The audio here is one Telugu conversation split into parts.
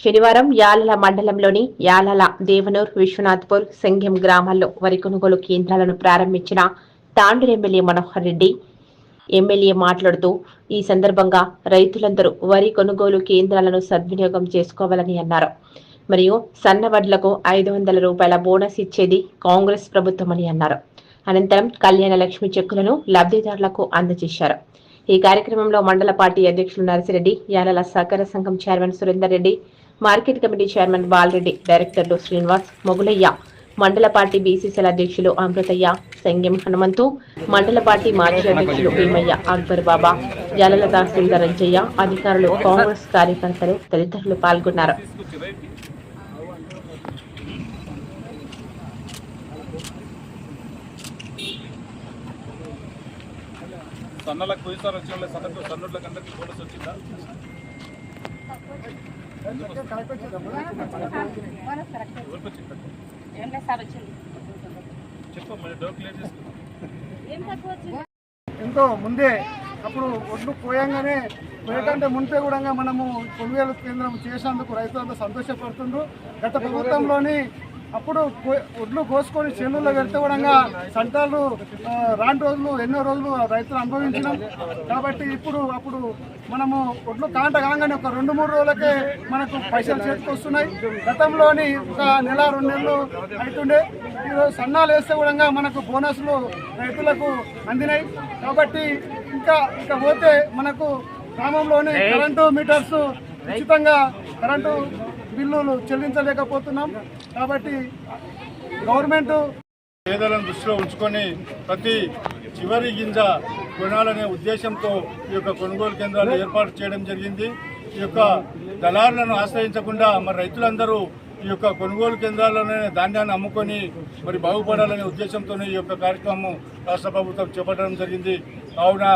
శనివారం యాలల మండలంలోని యాలల దేవనూర్ విశ్వనాథ్పూర్ సంఘం గ్రామాల్లో వరి కొనుగోలు కేంద్రాలను ప్రారంభించిన తాండూరు ఎమ్మెల్యే మనోహర్ రెడ్డి. ఎమ్మెల్యే మాట్లాడుతూ ఈ సందర్భంగా రైతులందరూ వరి కొనుగోలు కేంద్రాలను సద్వినియోగం చేసుకోవాలని అన్నారు. మరియు సన్న వడ్లకు ఐదు వందల రూపాయల బోనస్ ఇచ్చేది కాంగ్రెస్ ప్రభుత్వం అని అన్నారు. అనంతరం కళ్యాణ లక్ష్మి చెక్కులను లబ్ధిదారులకు అందజేశారు. ఈ కార్యక్రమంలో మండల పార్టీ అధ్యక్షులు నర్సిరెడ్డి యాలల సహకార సంఘం chairman Surender Reddy market committee chairman Balareddy డైరెక్టర్లు శ్రీనివాస్ మొగులయ్య. మండల పార్టీ బీసీసీల అధ్యక్షులు అమృతయ్య సంగ్యం హనుమంతు. మండల పార్టీ మాజీ అధ్యక్షులు భీమయ్య అక్బర్ బాబా. జలల తహసీల్దార్ రంజయ్య అధికారులు కాంగ్రెస్ కార్యకర్తలు తదితరులు పాల్గొన్నారు. సన్నలకు పోయిసారి వచ్చిన సన్నకు సన్నుట్లకు అందరికీ బోనస్ వచ్చిందా ఎంతో ముందే అప్పుడు ఒడ్లు పోయంగానే పోయకంటే మునిపే కూడా మనము కొనుగోలు కేంద్రం చేసినందుకు రైతులంతా సంతోషపడుతుండ్రు. గత ప్రభుత్వంలోని అప్పుడు కో- ఒడ్లు కోసుకొని చేనుల్లో పెడితే కూడా సంతాలు రాని రోజులు ఎన్నో రోజులు రైతులు అనుభవించినాం కాబట్టి ఇప్పుడు అప్పుడు మనము ఒడ్లు కాంట కాగానే ఒక రెండు మూడు రోజులకే మనకు పైసలు చేతికొస్తున్నాయి గతంలోని ఒక నెల రెండు నెలలు అవుతుండే ఈరోజు సన్నాలు వేస్తే కూడా మనకు బోనస్లు రైతులకు అందినాయి. కాబట్టి ఇంకా ఇంకా పోతే మనకు గ్రామంలోని కరెంటు మీటర్స్ ఉచితంగా కరెంటు బిల్లులు చెల్లించలేకపోతున్నాం కాబట్టి గవర్నమెంట్ పేదలను దృష్టిలో ఉంచుకొని ప్రతి చివరి గింజ కొనాలనే ఉద్దేశంతో ఈ యొక్క కొనుగోలు కేంద్రాలు ఏర్పాటు చేయడం జరిగింది. ఈ యొక్క దళారులను ఆశ్రయించకుండా మరి రైతులందరూ ఈ యొక్క కొనుగోలు కేంద్రాల్లోనే ధాన్యాన్ని అమ్ముకొని మరి బాగుపడాలనే ఉద్దేశంతోనే ఈ యొక్క కార్యక్రమం రాష్ట్ర ప్రభుత్వం చేపట్టడం జరిగింది. కావున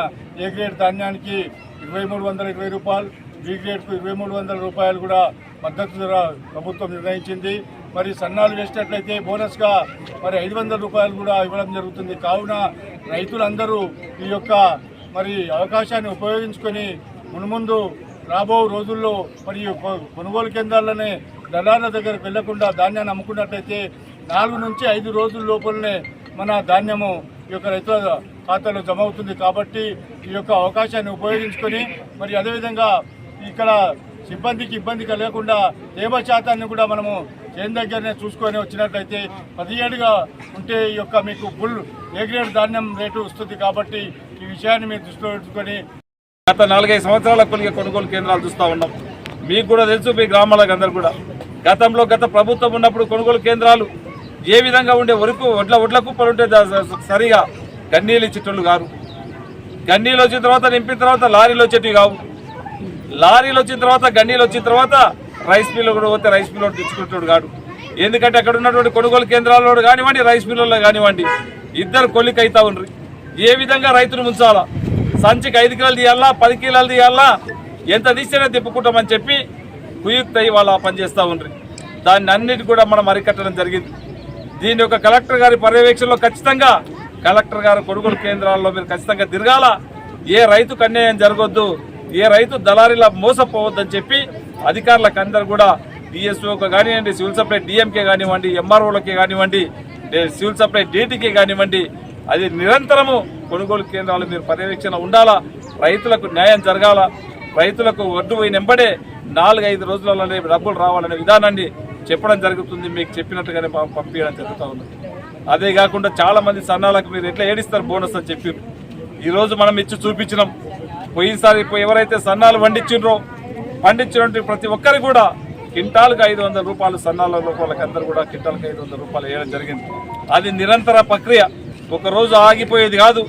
ఏ గ్రేడ్ ధాన్యానికి ఇరవై మూడు వందల ఇరవై రూపాయలు బి గ్రేడ్కు ఇరవై మూడు వందల రూపాయలు కూడా మద్దతు ధర ప్రభుత్వం నిర్ణయించింది. మరి సన్నాలు వేసినట్లయితే బోనస్గా మరి ఐదు వందల రూపాయలు కూడా ఇవ్వడం జరుగుతుంది. కావున రైతులందరూ ఈ యొక్క మరి అవకాశాన్ని ఉపయోగించుకొని మున్ముందు రాబో రోజుల్లో మరి కొ- కొనుగోలు కేంద్రాల్లోనే దళాల దగ్గరకు వెళ్ళకుండా ధాన్యాన్ని అమ్ముకున్నట్లయితే నాలుగు నుంచి ఐదు రోజుల లోపలనే మన ధాన్యము ఈ యొక్క రైతుల ఖాతాలో జమ అవుతుంది. కాబట్టి ఈ యొక్క అవకాశాన్ని ఉపయోగించుకొని మరి అదేవిధంగా ఇక్కడ సిబ్బందికి ఇబ్బంది కలగకుండా తేమ శాతాన్ని కూడా మనము చేను దగ్గరనే చూసుకొని వచ్చినట్లయితే పదిహేడుగా ఉంటే ఈ యొక్క మీకు ఫుల్ ఏ గ్రేడ్ ధాన్యం రేటు వస్తుంది కాబట్టి ఈ విషయాన్ని మీరు దృష్టిలో పెట్టుకొని గత నాలుగైదు సంవత్సరాల కొలిగే కొనుగోలు కేంద్రాలు చూస్తూ ఉన్నాం. మీకు కూడా తెలుసు మీ గ్రామాలకు అందరు కూడా. గతంలో గత ప్రభుత్వం ఉన్నప్పుడు కొనుగోలు కేంద్రాలు ఏ విధంగా ఉండే వరకు వడ్ల వడ్ల కుప్పలు ఉంటే సరిగా గన్నీలు ఇచ్చేటోళ్ళు కారు. గన్నీలు వచ్చిన తర్వాత నింపిన తర్వాత లారీలు వచ్చేటివి కావు. లారీలు వచ్చిన తర్వాత గన్నీలు వచ్చిన తర్వాత రైస్ మిల్లు కూడా పోతే రైస్ మిల్లు తెచ్చుకుంటాడు కాడు ఎందుకంటే అక్కడ ఉన్నటువంటి కొనుగోలు కేంద్రాల్లో కానివ్వండి రైస్ మిల్లుల్లో కానివ్వండి ఇద్దరు కొలిక్ అవుతా ఉండ్రి. ఏ విధంగా రైతులు ఉంచాలా సంచికి ఐదు కిలోలు తీయాలా? పది కిలోలు తీయాలా? ఎంత తీస్తేనే తిప్పుకుంటామని చెప్పి కుయుక్త అయ్యి వాళ్ళు పని ఉండ్రి. దాన్ని అన్నిటి కూడా మనం అరికట్టడం జరిగింది. దీని యొక్క కలెక్టర్ గారి పర్యవేక్షణలో ఖచ్చితంగా కలెక్టర్ గారు కొనుగోలు కేంద్రాల్లో మీరు ఖచ్చితంగా తిరగాల? ఏ రైతుకు అన్యాయం జరగొద్దు? ఏ రైతు దళారీలా మోసపోవద్దని చెప్పి అధికారులకు అందరు కూడా డిఎస్ఓకి కానివ్వండి సివిల్ సప్లై డిఎంకే కానివ్వండి ఎంఆర్ఓలకి కానివ్వండి సివిల్ సప్లై డీటీకే కానివ్వండి అది నిరంతరము కొనుగోలు కేంద్రాలు మీరు పర్యవేక్షణ ఉండాలా? రైతులకు న్యాయం జరగాల? రైతులకు వడ్డు పోయినెంబడే నాలుగు నాలుగైదు రోజులలోనే డబ్బులు రావాలనే విధానాన్ని చెప్పడం జరుగుతుంది. మీకు చెప్పినట్టుగానే పంపించడం జరుగుతూ ఉంది. అదే కాకుండా చాలా మంది సన్నాలకు మీరు ఎట్లా ఏడిస్తారు బోనస్ అని చెప్పి. ఈరోజు మనం ఇచ్చి చూపించినాం. పోయినసారి ఎవరైతే సన్నాలు వండించిండ్రో పండించినటువంటి ప్రతి ఒక్కరికి కూడా కింటాలకు ఐదు వందల రూపాయలు సన్నాల లోపలకి అందరూ కూడా కింటాలకు ఐదు వందల రూపాయలు వేయడం జరిగింది. అది నిరంతర ప్రక్రియ. ఒకరోజు ఆగిపోయేది కాదు.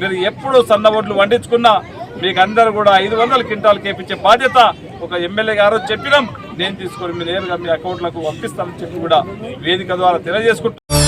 మీరు ఎప్పుడు సన్న ఓట్లు వండించుకున్నా మీకు అందరూ కూడా ఐదు వందల కింటాలు కేపించే బాధ్యత ఒక ఎమ్మెల్యే గారు చెప్పినాం. నేను తీసుకొని మీ నేరుగా మీ అకౌంట్లకు పంపిస్తానని చెప్పి కూడా వేదిక ద్వారా తెలియజేసుకుంటున్నాను